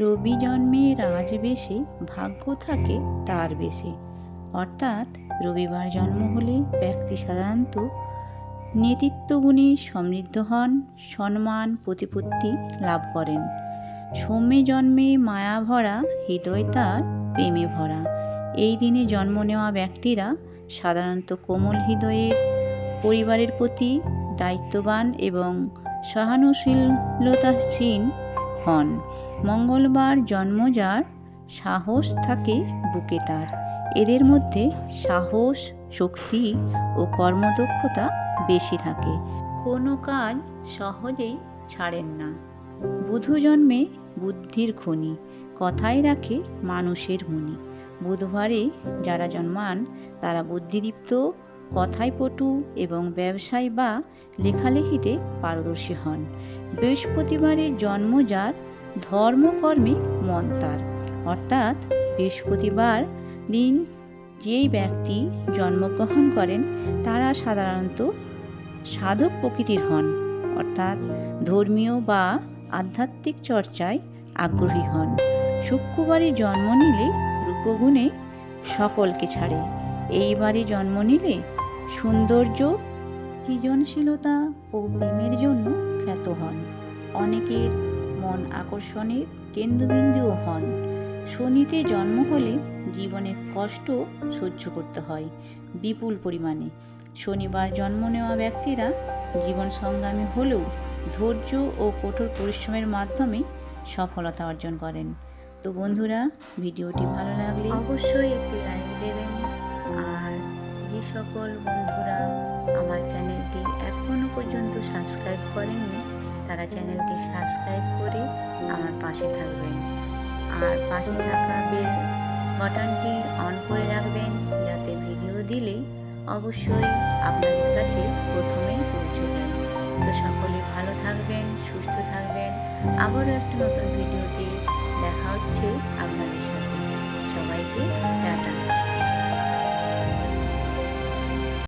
রবি জন্মে রাজ রাজবেশে ভাগ্য থাকে তার বেশে। অর্থাৎ রবিবার জন্ম হলে ব্যক্তি সাধারণত নেতৃত্বগুণে সমৃদ্ধ হন, সম্মান, প্রতিপত্তি লাভ করেন। সৌম্যে জন্মে মায়া ভরা, হৃদয় তার প্রেমে ভরা। এই দিনে জন্ম নেওয়া ব্যক্তিরা সাধারণত কোমল হৃদয়ের, পরিবারের প্রতি দায়িত্ববান এবং সহানুশীলতাসীন হন। মঙ্গলবার জন্ম যার, সাহস থাকে বুকে তার। এদের মধ্যে সাহস, শক্তি ও কর্মদক্ষতা বেশি থাকে। কোনো কাজ সহজেই ছাড়েন না। বুধু জন্মে বুদ্ধির খনি কথাই রাখে মানুষের মনি। বুধবারে যারা জন্মান, তারা বুদ্ধিদীপ্ত কথায় পটু এবং ব্যবসায় বা লেখালেখিতে পারদর্শী হন। বৃহস্পতিবারে জন্ম যার, ধর্মকর্মে মন তার। অর্থাৎ বৃহস্পতিবার দিন যেই ব্যক্তি জন্মগ্রহণ করেন, তারা সাধারণত সাধক প্রকৃতির হন। অর্থাৎ ধর্মীয় বা আধ্যাত্মিক চর্চায় আগ্রহী হন। শুক্রবারে জন্ম নিলে রূপগুণে সকলকে ছাড়ে। এইবারে জন্ম নিলে সৌন্দর্য, সৃজনশীলতা ও প্রেমের জন্য খ্যাত হন। অনেকের মন আকর্ষণের কেন্দ্রবিন্দুও হন। শনিতে জন্ম হলে জীবনে কষ্ট সহ্য করতে হয় বিপুল পরিমাণে। শনিবার জন্ম নেওয়া ব্যক্তিরা জীবন সংগ্রামী হলেও ধৈর্য ও কঠোর পরিশ্রমের মাধ্যমে সফলতা অর্জন করেন। তো বন্ধুরা, ভিডিওটি ভালো লাগলে অবশ্যই একটি লাইক দেবেন। যে সকল বন্ধুরা আমার চ্যানেলটি এখনও পর্যন্ত সাবস্ক্রাইব করেননি, তারা চ্যানেলটি সাবস্ক্রাইব করে আমার পাশে থাকবেন। আর পাশে থাকা বেল বাটনটি অন করে রাখবেন, যাতে ভিডিও দিলেই অবশ্যই আপনাদের কাছে প্রথমেই পৌঁছে যায়। তো সকলে ভালো থাকবেন, সুস্থ থাকবেন। আবারও একটা নতুন ভিডিওতে দেখা হচ্ছে আপনাদের